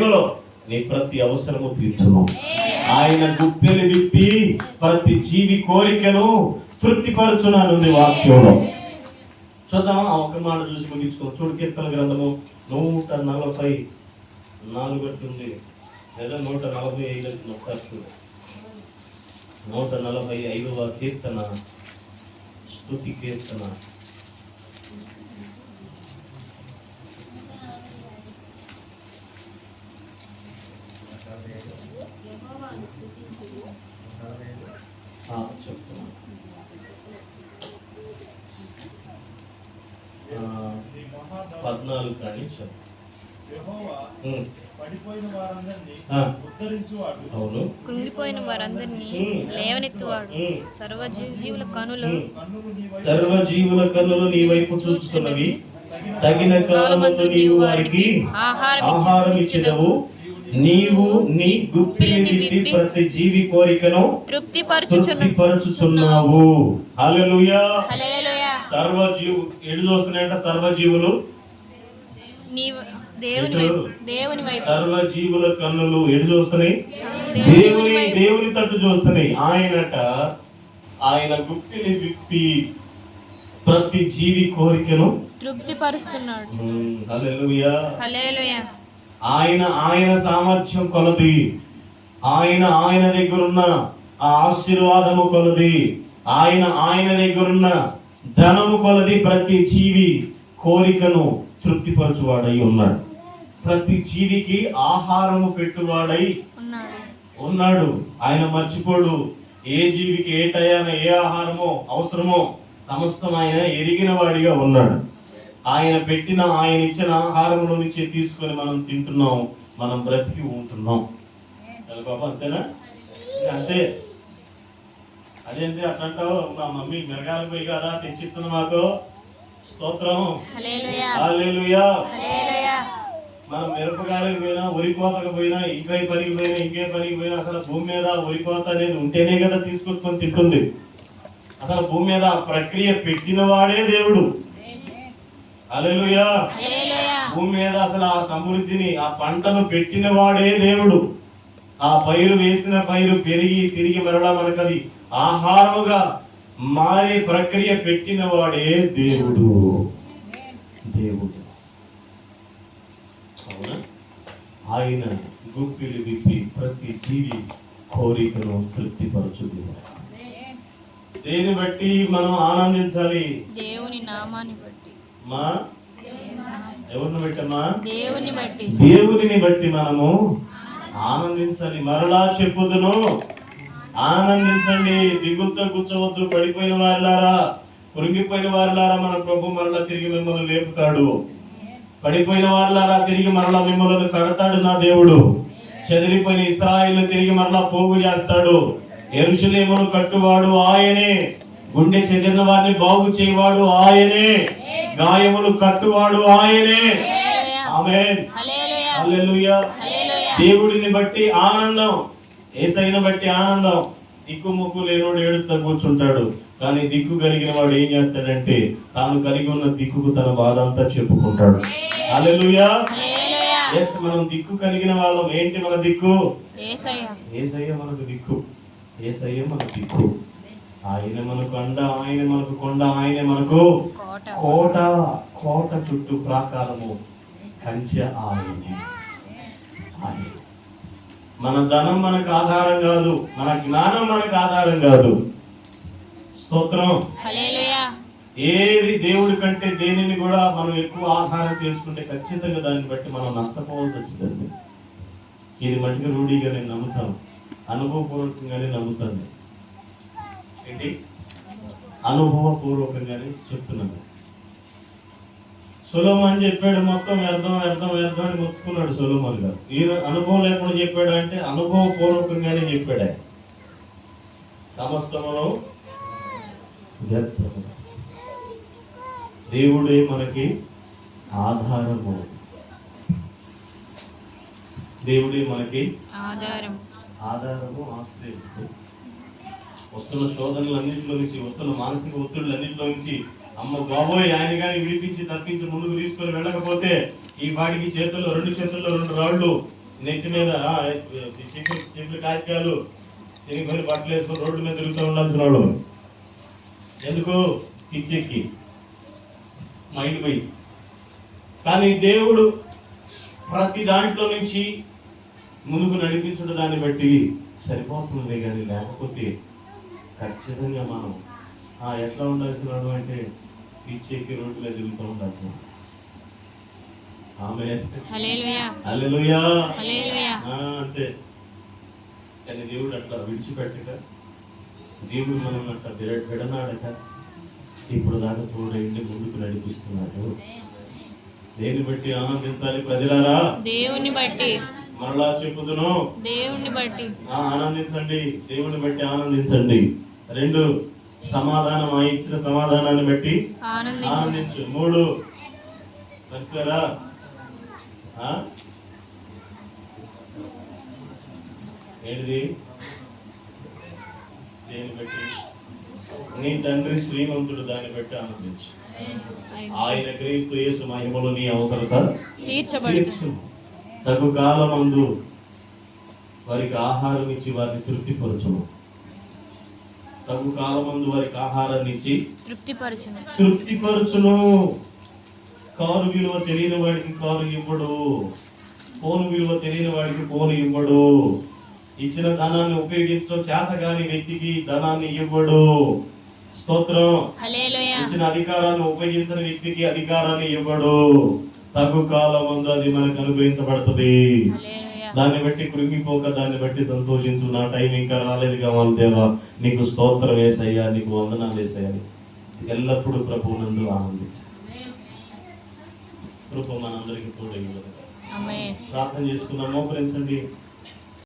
మహిమలో నీ ప్రతి అవసరము తీర్చును. ఆయన గుప్పెలు విప్పి ప్రతి జీవి కోరికను తృప్తిపరచుననుంది వాక్యంలో. చూద్దాం ఆ ఒక్క మాట చూసి ముగించుకో. చూడు కీర్తన గ్రంథము నూట నలభై నాలుగు ఉంది. లేదా నూట నలభై ఐదు ఒకసారి చూడు. నూట నలభై ఐదవ కీర్తన స్థుతి కీర్తన ఆ, చెప్తున్నా ఆ, పద్నాలుగు కానీ చెప్పు యెహోవా ఉమ్, పడిపోయిన వారందరినీ ఆ. ఉద్ధరించువాడు. అవును. కృంగిపోయిన వారందరినీ లేవనెత్తువాడు. ఉమ్, సర్వ జీవుల కనులు ఉమ్. కన్నులు నీ వైపు సర్వ జీవుల కన్నులు నీ వైపు చూస్తున్నవి తగిన కాలమందు నీవు వారికి ఆహారం ఇచ్చిదవు నీవు నీ గుప్పిలిని విప్పి ప్రతి జీవి కోరికను తృప్తి పరచుచున్న తృప్తిపరచుచున్నావు. హల్లెలూయా. హల్లెలూయా. సర్వ జీవు ఎడు చూస్తున్నాయంట సర్వ జీవులు నీ దేవుని వైపు దేవుని వైపు. సర్వ జీవుల కన్నులు ఎడు చూస్తున్నాయి? దేవుని దేవుని తట్టు చూస్తున్నాయి. ఆయనట ఆయన గుప్పిని విప్పి ప్రతి జీవి కోరికను తృప్తి పరుస్తున్నాడు ఉమ్, హల్లెలూయా. హల్లెలూయా. ఆయన ఆయన సామర్థ్యం కొలది. ఆయన ఆయన దగ్గరున్న ఆ ఆశీర్వాదము కొలది. ఆయన ఆయన దగ్గరున్న ధనము కొలది ప్రతి జీవి కోరికను తృప్తిపరచువాడై ఉన్నాడు. ప్రతి జీవికి ఆహారము పెట్టువాడై ఉన్నాడు. ఆయన మర్చిపోడు. ఏ జీవికి ఏ టయాన ఏ ఆహారమో అవసరమో సమస్తం ఆయన ఎరిగిన వాడిగా ఉన్నాడు. ఆయన పెట్టిన ఆయన ఇచ్చిన ఆహారంలో నుంచి తీసుకొని మనం తింటున్నాం. మనం బ్రతికి ఉంటున్నాం. బాబా అంతేనా? అంతే. అదేంటి అట్లంటావు మా మమ్మీ మిరగాయలు పోయి కదా తెచ్చిస్తుంది మాకు. స్తోత్రం. మనం మిరపకాయలకు పోయినా వరి కోతకు పోయినా ఇంకే పనికి పోయినా ఇంకే పనికి పోయినా అసలు భూమి మీద వరి కోత అనేది ఉంటేనే కదా తీసుకొచ్చుకొని తింటుంది. అసలు భూమి మీద ఆ ప్రక్రియ పెట్టిన వాడే దేవుడు. అలెలుయా భూమి మీద అసలు ఆ సమృద్ధిని ఆ పంటను పెట్టిన వాడే దేవుడు. ఆ పైరు వేసిన పైరు పెరిగి తిరిగి మరలా మనకది ఆహారముగా మారే ప్రక్రియ పెట్టిన వాడే దేవుడు. దేవుడు. అవునా? ఆయన గుప్పిలు విప్పి ప్రతి జీవి కోరికను తృప్తిపరచు. దేని బట్టి మనం ఆనందించాలి? దేవుని నామాన్ని బట్టి. మా? ఎవరిని పెట్టమ్మా దేవుని బట్టి. దేవునిని బట్టి మనము ఆనందించాలి మరలా చెప్పుదును. ఆనందించండి. దిగులతో కూర్చోవద్దు. పడిపోయిన వారిలారా కృంగిపోయిన వారిలారా మన ప్రభు మరలా తిరిగి మిమ్మల్ని లేపుతాడు. పడిపోయిన వారిలారా తిరిగి మరలా మిమ్మల్ని కడతాడు నా దేవుడు. చెదిరిపోయిన ఇస్రాయిల్ తిరిగి మరలా పోగు చేస్తాడు. ఎరుషలేమును కట్టువాడు ఆయనే. గుండె చెదిరిన వారిని బాగు చేయవాడు ఆయనే. గాయములు కట్టువాడు ఆయనే. హల్లెలూయా. దేవుడిని బట్టి ఆనందం. ఏసైని బట్టి ఆనందం. దిక్కు ముక్కు లేనోడు ఏడుస్తూ కూర్చుంటాడు. కానీ దిక్కు కలిగిన వాడు ఏం చేస్తాడంటే తాను కలిగి ఉన్న దిక్కుకు తన బాధ అంతా చెప్పుకుంటాడు హల్లెలూయా ఎస్ మనం దిక్కు కలిగిన వాళ్ళం. ఏంటి మన దిక్కు? ఏసయ్య. మనకు దిక్కు. ఏసయ్య మన దిక్కు. ఆయన మనకు అండ ఆయన మనకు కొండ ఆయన మనకు కోట. కోట. చుట్టూ ప్రాకారము. కంచె ఆయన. మన ధనం మనకు ఆధారం కాదు మన జ్ఞానం మనకు ఆధారం కాదు. స్తోత్రం. ఏది దేవుడి కంటే దేనిని కూడా మనం ఎక్కువ ఆధారం చేసుకుంటే ఖచ్చితంగా దాన్ని బట్టి మనం నష్టపోవాల్సి వచ్చిందండి. ఇది మటుకు రూఢిగా నేను నమ్ముతాను. అనుభవపూర్వకంగానే నమ్ముతాను. ఏంటి? అనుభవపూర్వకంగానే చెప్తున్నాను. సులభం చెప్పాడు మొత్తం వ్యర్థం వ్యర్థం వ్యర్థం అని మొత్తుకున్నాడు సులభన్ గారు. ఈయన అనుభవం లేకుండా చెప్పాడు అంటే అనుభవపూర్వకంగానే చెప్పాడు ఆయన. సమస్తమును వ్యర్థము. దేవుడే మనకి ఆధారము. దేవుడే మనకి ఆధారం ఆధారము ఆశ్రయం వస్తున్న శోధనలన్నింటిలో నుంచి వస్తున్న మానసిక ఒత్తిడులన్నింటిలో నుంచి అమ్మ బాబోయ్ ఆయన కానీ విడిపించి తప్పించి ముందుకు తీసుకొని వెళ్ళకపోతే ఈ వాడికి చేతుల్లో రెండు చేతుల్లో రెండు రాళ్ళు నెత్తి మీద ఆ, చిగురు కాగితాలు చిరిగిపోయిన బట్టలు వేసుకొని రోడ్డు మీద తిరుగుతూ ఉండాల్సిన వాడు. ఎందుకు? పిచ్చెక్కి. మైండ్ పోయి. కానీ దేవుడు ప్రతి దాంట్లో నుంచి ముందుకు నడిపించడం దాన్ని బట్టి సరిపోతుంది కానీ లేకపోతే ఖచ్చితంగా మనం ఎట్లా ఉండాల్సిన వాడు అంటే పిచ్చెక్కి రోడ్డు మీద తిరుగుతూ ఉండాల్సిన. ఆమె ఆ, అంతే. కానీ దేవుడు అట్లా విడిచిపెట్టక దేవుడు మనం అట్లా విడ విడనాడక ఇప్పుడు దాకా తోడైండి ముందుకు నడిపిస్తున్నాడు. దేన్ని బట్టి ఆనందించాలి ప్రజలారా? దేవుని బట్టి. మరలా చెప్పుదును. దేవుని బట్టి. ఆ, ఆనందించండి. దేవుని బట్టి ఆనందించండి. రెండు సమాధానం ఆ ఇచ్చిన సమాధానాన్ని బట్టి ఆనందించు. మూడు. ఏంటిది? దేని బట్టి? నీ తండ్రి శ్రీమంతుడు దాన్ని బట్టి ఆనందించు. ఆయన క్రీస్తు యేసు మహిమలో నీ అవసరత. తగు కాలమందు వారికి ఆహారం ఇచ్చి వారిని తృప్తిపరచును తగు కాలమందు వారికి ఆహారాన్ని ఇచ్చి తృప్తిపరచును. తృప్తిపరచును. కారు విలువ తెలియని వాడికి కారు ఇవ్వడు. ఫోన్ విలువ తెలియని వాడికి ఫోన్ ఇవ్వడు. ఇచ్చిన ధనాన్ని ఉపయోగించడం చేతగాని వ్యక్తికి ధనాన్ని ఇవ్వడు. స్తోత్రం. ఇచ్చిన అధికారాన్ని ఉపయోగించిన వ్యక్తికి అధికారాన్ని ఇవ్వడు. తగు కాలం ముందు అది మనకు అనుగ్రహించబడుతుంది. దాన్ని బట్టి కృంగిపోక దాన్ని బట్టి సంతోషించు. నా టైం ఇంకా రాలేదు కావాలి దేవా. నీకు స్తోత్రం వేసయ్యా నీకు వందనాలు వేసయ్యా. ఎల్లప్పుడూ ప్రభు నందు ఆనందించు కృప మనందరికీ తోడై ఉండదు. ఆమేన్ ప్రార్థన చేసుకుందాం. మోకరించండి.